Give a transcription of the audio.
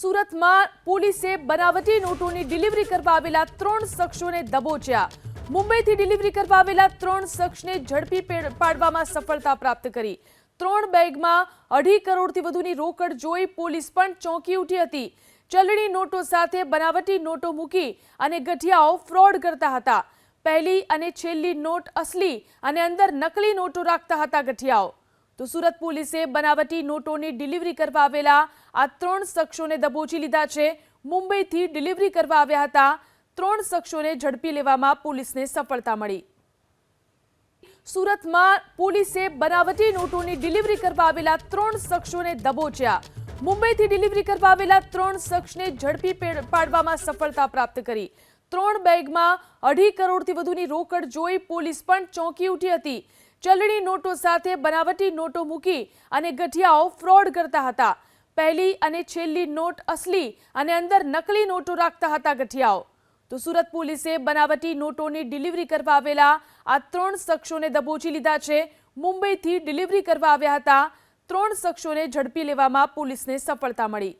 સુરતમાં પોલીસે બનાવટી નોટોની ડિલિવરી કરવા આવેલા ત્રણ શખ્સોને દબોચ્યા. મુંબઈથી ડિલિવરી કરવા આવેલા ત્રણ શખ્સને ઝડપી પાડવામાં સફળતા પ્રાપ્ત કરી. ત્રણ બેગમાં અઢી કરોડથી વધુની રોકડ જોઈ પોલીસ પણ ચોંકી ઉઠી હતી. ચલણી નોટો સાથે બનાવટી નોટો મૂકી અને ગઠિયાઓ ફ્રોડ કરતા હતા. પહેલી અને છેલ્લી નોટ અસલી અને અંદર નકલી નોટો રાખતા હતા ગઠિયાઓ. તો સુરત પોલીસે બનાવટી નોટોની ડિલિવરી કરવા આવેલા આ ત્રણ શખ્સોને દબોચી લીધા છે. મુંબઈથી ડિલિવરી કરવા આવ્યા હતા. ત્રણ શખ્સોને ઝડપી લેવામાં પોલીસને સફળતા મળી. સુરતમાં પોલીસે બનાવટી નોટોની ડિલિવરી કરવા આવેલા ત્રણ શખ્સોને દબોચ્યા. મુંબઈથી ડિલિવરી કરવા આવેલા ત્રણ શખ્સને ઝડપી પાડવામાં સફળતા પ્રાપ્ત કરી. ત્રણ બેગમાં અઢી કરોડથી વધુની રોકડ જોઈ પોલીસ પણ ચોંકી ઉઠી હતી. ચલણી નોટો સાથે બનાવટી નોટો મૂકી અને ગઠિયાઓ ફ્રોડ કરતા હતા. પહેલી અને છેલ્લી નોટ અસલી અને અંદર નકલી નોટો રાખતા હતા ગઠિયાઓ. તો સુરત પોલીસે બનાવટી નોટોની ડિલિવરી કરવા આવેલા આ ત્રણ શખ્સોને દબોચી લીધા છે. મુંબઈથી ડિલિવરી કરવા આવ્યા હતા. ત્રણ શખ્સોને ઝડપી લેવામાં પોલીસને સફળતા મળી.